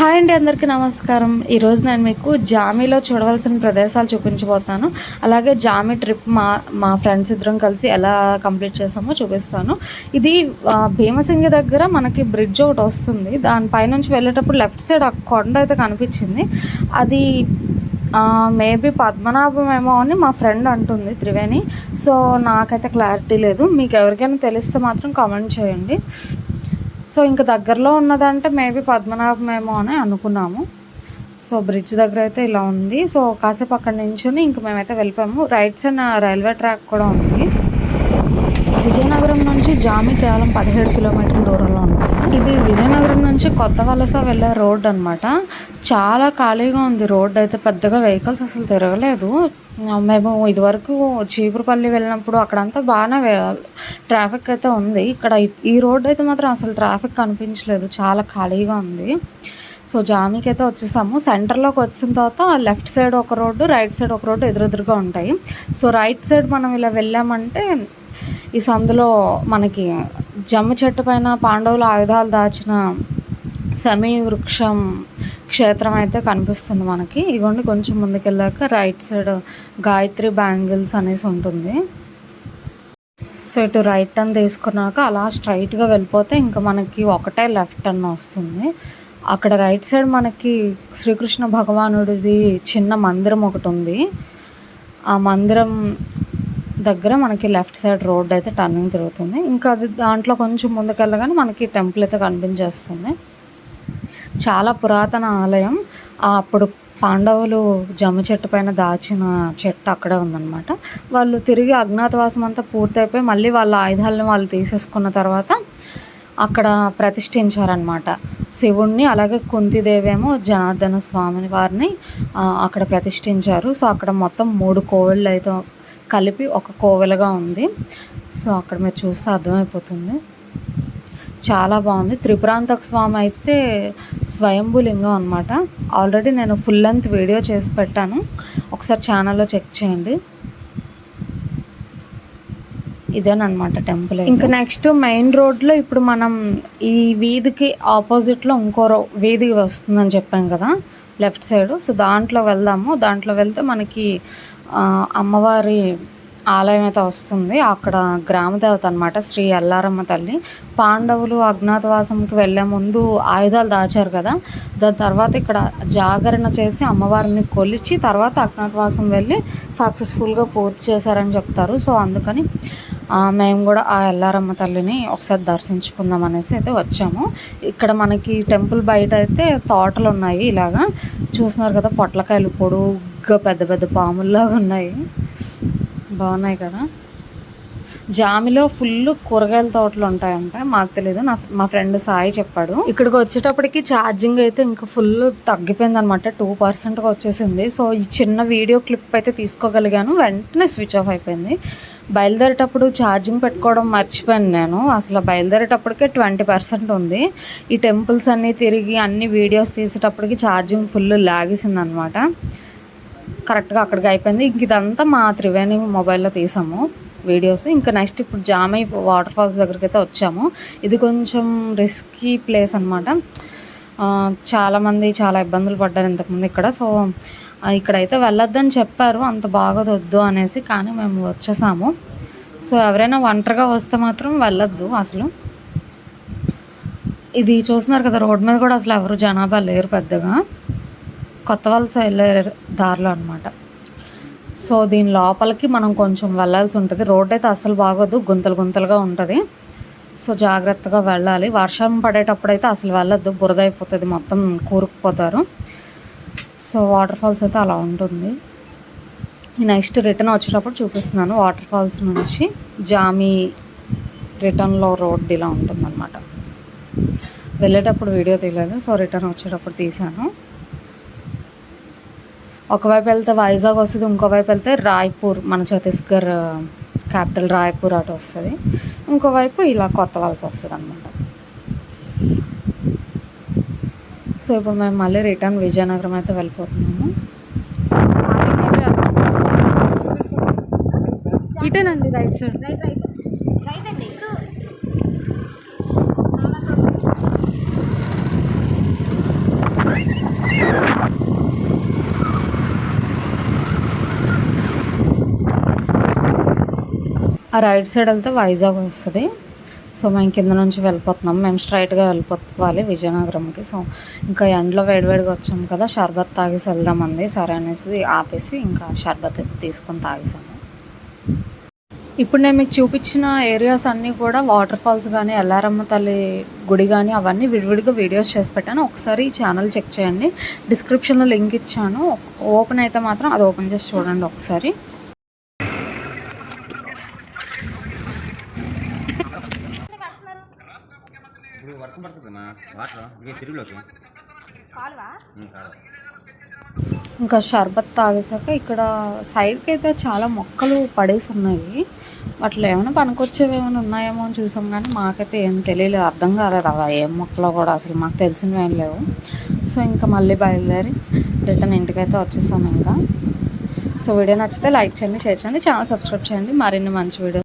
Hi అండి అందరికీ నమస్కారం. ఈరోజు నేను మీకు జామీలో చూడవలసిన ప్రదేశాలు చూపించబోతాను. అలాగే జామీ ట్రిప్ మా మా ఫ్రెండ్స్ ఇద్దరం కలిసి ఎలా కంప్లీట్ చేసామో చూపిస్తాను. ఇది భీమసింగి దగ్గర మనకి బ్రిడ్జ్ ఒకటి వస్తుంది. దానిపైనుంచి వెళ్ళేటప్పుడు లెఫ్ట్ సైడ్ ఆ కొండ అయితే కనిపించింది. అది మేబీ పద్మనాభమేమో అని మా ఫ్రెండ్ అంటుంది త్రివేణి. సో నాకైతే క్లారిటీ లేదు. మీకు ఎవరికైనా తెలిస్తే మాత్రం కామెంట్ చేయండి. సో ఇంకా దగ్గరలో ఉన్నదంటే మేబీ పద్మనాభమేమో అని అనుకున్నాము. సో బ్రిడ్జ్ దగ్గర అయితే ఇలా ఉంది. సో కాసేపు అక్కడ నించుని ఇంక మేమైతే వెళ్ళిపోయాము. రైట్ సైడ్ రైల్వే ట్రాక్ కూడా ఉంది. విజయనగరం నుంచి జామి కేవలం పదిహేడు కిలోమీటర్ల దూరంలో ఉంది. ఇది విజయనగరం నుంచి కొత్త వలస వెళ్ళే రోడ్ అనమాట చాలా ఖాళీగా ఉంది. రోడ్ అయితే పెద్దగా వెహికల్స్ అసలు తిరగలేదు. మేము ఇదివరకు చీపురుపల్లి వెళ్ళినప్పుడు అక్కడంతా బాగానే ట్రాఫిక్ అయితే ఉంది. ఇక్కడ ఈ- రోడ్ అయితే మాత్రం అసలు ట్రాఫిక్ కనిపించలేదు. చాలా ఖాళీగా ఉంది. సో జామీకి అయితే వచ్చేసాము. సెంటర్లోకి వచ్చిన తర్వాత లెఫ్ట్ సైడ్ ఒక రోడ్డు రైట్ సైడ్ ఒక రోడ్డు ఎదురెదురుగా ఉంటాయి. సో రైట్ సైడ్ మనం ఇలా వెళ్ళామంటే ఈ సందులో మనకి జమ్మ చెట్టు పైన పాండవుల ఆయుధాలు దాచిన సమీ వృక్షం క్షేత్రం అయితే కనిపిస్తుంది మనకి. ఇగోండి కొంచెం ముందుకెళ్ళాక రైట్ సైడ్ గాయత్రి బ్యాంగిల్స్ అనేసి ఉంటుంది. సో ఇటు రైట్ టర్న్ తీసుకున్నాక అలా స్ట్రైట్గా వెళ్ళిపోతే ఇంకా మనకి ఒకటే లెఫ్ట్ టర్న్ వస్తుంది. అక్కడ రైట్ సైడ్ మనకి శ్రీకృష్ణ భగవానుడిది చిన్న మందిరం ఒకటి ఉంది. ఆ మందిరం దగ్గర మనకి లెఫ్ట్ సైడ్ రోడ్ అయితే టర్నింగ్ తిరుగుతుంది. ఇంకా అది దాంట్లో కొంచెం ముందుకెళ్ళగానే మనకి టెంపుల్ అయితే కనిపించేస్తుంది. చాలా పురాతన ఆలయం. అప్పుడు పాండవులు జమ్మ చెట్టు పైన దాచిన చెట్టు అక్కడే ఉందన్నమాట. వాళ్ళు తిరిగి అజ్ఞాతవాసం అంతా పూర్తయిపోయి మళ్ళీ వాళ్ళ ఆయుధాలను వాళ్ళు తీసేసుకున్న తర్వాత అక్కడ ప్రతిష్ఠించారనమాట శివుణ్ణి అలాగే కుంతిదేవేమో జనార్దన స్వామి వారిని అక్కడ ప్రతిష్ఠించారు. సో అక్కడ మొత్తం మూడు కోవిళ్ళు అయితే కలిపి ఒక కోవెలగా ఉంది. సో అక్కడ మీరు చూస్తే అర్థమైపోతుంది. చాలా బాగుంది. త్రిపురాంతక స్వామి అయితే స్వయంభూలింగం అనమాట ఆల్రెడీ నేను ఫుల్ లెంత్ వీడియో చేసి పెట్టాను. ఒకసారి ఛానల్లో చెక్ చేయండి. ఇదేనమాట టెంపుల్ ఇంకా నెక్స్ట్ మెయిన్ రోడ్లో ఇప్పుడు మనం ఈ వీధికి ఆపోజిట్లో ఇంకో రో వీధి వస్తుందని చెప్పాం కదా. Left side. సో దాంట్లో వెళ్దాము. దాంట్లో వెళ్తే మనకి అమ్మవారి ఆలయం అయితే వస్తుంది. అక్కడ గ్రామదేవత అనమాట శ్రీ ఎల్లారమ్మ తల్లి. పాండవులు అజ్ఞాతవాసంకి వెళ్ళే ముందు ఆయుధాలు దాచారు కదా. దాని తర్వాత ఇక్కడ జాగరణ చేసి అమ్మవారిని కొలిచి తర్వాత అజ్ఞాతవాసం వెళ్ళి సక్సెస్ఫుల్గా పూర్తి చేశారని చెప్తారు. సో అందుకని మేము కూడా ఆ ఎల్లారమ్మ తల్లిని ఒకసారి దర్శించుకుందాం అనేసి అయితే వచ్చాము. ఇక్కడ మనకి టెంపుల్ బయట అయితే తోటలు ఉన్నాయి ఇలాగా. చూస్తున్నారు కదా పొట్లకాయలు పొడుగ్గా పెద్ద పెద్ద పాముల్లాగా ఉన్నాయి. బాగున్నాయి కదా. జామిలో ఫుల్ కూరగాయల తోటలు ఉంటాయంట. మాకు తెలియదు నా మా ఫ్రెండ్ సాయి చెప్పాడు. ఇక్కడికి వచ్చేటప్పటికి ఛార్జింగ్ అయితే ఇంకా ఫుల్ తగ్గిపోయింది అనమాట టూ పర్సెంట్గా వచ్చేసింది. సో ఈ చిన్న వీడియో క్లిప్ అయితే తీసుకోగలిగాను. వెంటనే స్విచ్ ఆఫ్ అయిపోయింది. బయలుదేరేటప్పుడు ఛార్జింగ్ పెట్టుకోవడం మర్చిపోయాను నేను. అసలు బయలుదేరేటప్పటికే ట్వంటీ పర్సెంట్ ఉంది. ఈ టెంపుల్స్ అన్నీ తిరిగి అన్ని వీడియోస్ తీసేటప్పటికి ఛార్జింగ్ ఫుల్ లాగేసింది అనమాట కరెక్ట్గా అక్కడికి అయిపోయింది. ఇంక ఇదంతా మా త్రివేణి మొబైల్లో తీసాము వీడియోస్. ఇంకా నెక్స్ట్ ఇప్పుడు జామై వాటర్ ఫాల్స్ దగ్గరికి అయితే వచ్చాము. ఇది కొంచెం రిస్కీ ప్లేస్ అనమాట చాలామంది చాలా ఇబ్బందులు పడ్డారు ఇంతకుముందు ఇక్కడ. సో ఇక్కడైతే వెళ్ళొద్దని చెప్పారు. అంత బాగా వద్దు అనేసి కానీ మేము వచ్చేసాము. సో ఎవరైనా ఒంటరిగా వస్తే మాత్రం వెళ్ళొద్దు అసలు. ఇది చూస్తున్నారు కదా రోడ్ మీద కూడా అసలు ఎవరు జనాభా లేరు పెద్దగా. కొత్త వలస వెళ్ళే దారిలో అనమాట సో దీని లోపలికి మనం కొంచెం వెళ్ళాల్సి ఉంటుంది. రోడ్ అయితే అసలు బాగోదు. గుంతలు గుంతలుగా ఉంటుంది. సో జాగ్రత్తగా వెళ్ళాలి. వర్షం పడేటప్పుడు అయితే అసలు వెళ్ళొద్దు. బురద అయిపోతుంది. మొత్తం కూరుకుపోతారు. సో వాటర్ ఫాల్స్ అయితే అలా ఉంటుంది. నెక్స్ట్ రిటర్న్ వచ్చేటప్పుడు చూపిస్తున్నాను. వాటర్ ఫాల్స్ నుంచి జామీ రిటర్న్లో రోడ్ ఇలా ఉంటుందన్నమాట. వెళ్ళేటప్పుడు వీడియో తీయలేదు. సో రిటర్న్ వచ్చేటప్పుడు తీశాను. ఒకవైపు వెళ్తే వైజాగ్ వస్తుంది ఇంకోవైపు వెళ్తే రాయ్పూర్. మన ఛత్తీస్గఢ్ క్యాపిటల్ రాయ్పూర్ అటు వస్తుంది. ఇంకోవైపు ఇలా కొత్త వలస వస్తుంది అనమాట సో ఇప్పుడు మేము మళ్ళీ రిటర్న్ విజయనగరం అయితే వెళ్ళిపోతున్నాము. ఇటేనండి right side. Right right right అండి ఇటు ఆ రైట్ సైడ్ వెళ్తే వైజాగ్ వస్తుంది. సో మేము కింద నుంచి వెళ్ళిపోతున్నాం. మేము స్ట్రైట్గా వెళ్ళిపోవాలి విజయనగరంకి. సో ఇంకా ఎండలో వేడివేడిగా వచ్చాము కదా షర్బత్ తాగేసి వెళ్దామంది. సరే అనేసి ఆపేసి ఇంకా షర్బత్ అయితే తీసుకొని తాగేసాము. ఇప్పుడు నేను మీకు చూపించిన ఏరియాస్ అన్నీ కూడా వాటర్ ఫాల్స్ కానీ ఎల్లారమ్మ తల్లి గుడి కానీ అవన్నీ విడివిడిగా వీడియోస్ చేసి పెట్టాను. ఒకసారి ఈ ఛానల్ చెక్ చేయండి. డిస్క్రిప్షన్లో లింక్ ఇచ్చాను. ఓపెన్ అయితే మాత్రం అది ఓపెన్ చేసి చూడండి ఒకసారి ఇప్పుడు వర్షం పడుతుందమ్మా వాటర్ ఇవే చెరువులోకి. ఇంకా షర్బత్ తాగేసాక ఇక్కడ సైడ్కి అయితే చాలా మొక్కలు పడేసి ఉన్నాయి వాటిలో ఏమైనా పనికొచ్చేవి ఏమైనా ఉన్నాయేమో అని చూసాం కానీ మాకైతే ఏం తెలియలేదు. అర్థం కాలేదు అలా ఏం మొక్కలో కూడా అసలు మాకు తెలిసినవి ఏం లేవు. సో ఇంకా మళ్ళీ బయలుదేరి రిటర్న్ ఇంటికైతే వచ్చేసాం ఇంకా. సో వీడియో నచ్చితే లైక్ చేయండి షేర్ చేయండి ఛానల్ సబ్స్క్రైబ్ చేయండి. మరిన్ని మంచి వీడియో